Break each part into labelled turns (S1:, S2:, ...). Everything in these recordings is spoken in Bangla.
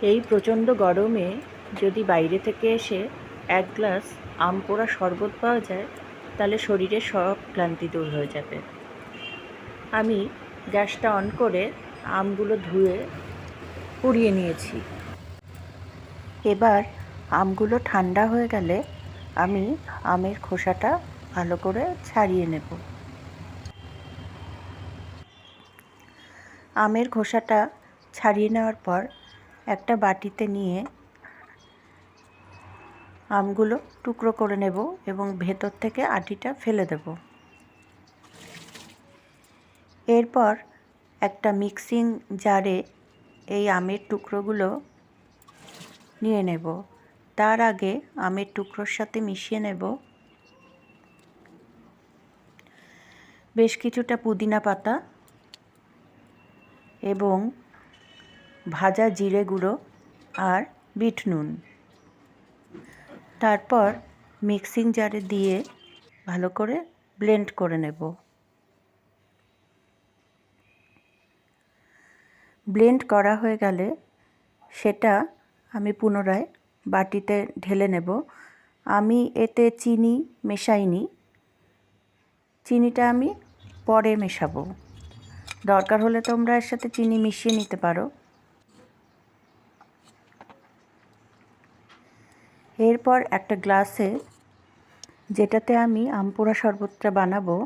S1: এই প্রচণ্ড গরমে যদি বাইরে থেকে এসে এক গ্লাস আম পোড়া শরবত পাওয়া যায়, তাহলে শরীরে সব ক্লান্তি দূর হয়ে যাবে। আমি গ্যাসটা অন করে আমগুলো ধুয়ে পুড়িয়ে নিয়েছি। এবার আমগুলো ঠান্ডা হয়ে গেলে আমি আমের খোসাটা ভালো করে ছাড়িয়ে নেব। আমের খোসাটা ছাড়িয়ে নেওয়ার পর একটা বাটিতে নিয়ে আমগুলো টুকরো করে নেব এবং ভেতর থেকে আটিটা ফেলে দেব। এরপর একটা মিক্সিং জারে এই আমের টুকরোগুলো নিয়ে নেব। তার আগে আমের টুকরোর সাথে মিশিয়ে নেব। বেশ কিছুটা পুদিনা পাতা এবং ভাজা জিরে গুঁড়ো আর বিট নুন। তারপর মিক্সিং জারে দিয়ে ভালো করে ব্লেন্ড করে নেব। ব্লেন্ড করা হয়ে গেলে সেটা আমি পুনরায় বাটিতে ঢেলে নেব। আমি এতে চিনি মেশাইনি। চিনিটা আমি পরে মেশাবো। দরকার হলে তোমরা এর সাথে চিনি মিশিয়ে নিতে পারো। এরপর একটা গ্লাসে যেটাতে আমি আমপোড়া শরবতটা বানাবো,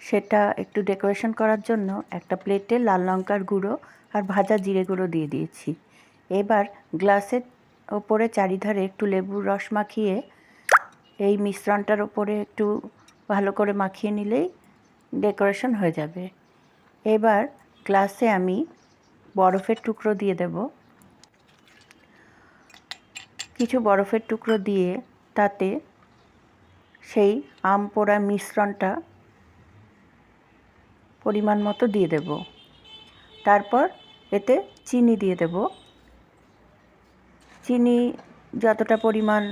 S1: সেটা একটু ডেকোরেশন করার জন্য একটা প্লেটে লাল লঙ্কার গুঁড়ো আর ভাজা জিরে গুঁড়ো দিয়ে দিয়েছি। এবার গ্লাসের ওপরে চারিধারে একটু লেবুর রস মাখিয়ে, এই মিশ্রণটার ওপরে একটু ভালো করে মাখিয়ে নিলেই ডেকোরেশন হয়ে যাবে। এবার গ্লাসে আমি বরফের টুকরো দিয়ে দেব। কিছু বরফের টুকরো দিয়ে তাতে সেই আম পোড়া মিশ্রণটা পরিমাণ মতো দিয়ে দেব। তারপর এতে চিনি দিয়ে দেব। চিনি যতটা পরিমাণ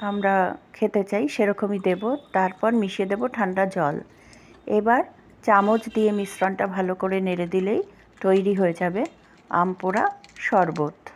S1: আমরা খেতে চাই সেরকমই দেব। তারপর মিশিয়ে দেব ঠান্ডা জল। এবার চামচ দিয়ে মিশ্রণটা ভালো করে নেড়ে দিলেই তৈরি হয়ে যাবে আম পোড়া শরবত।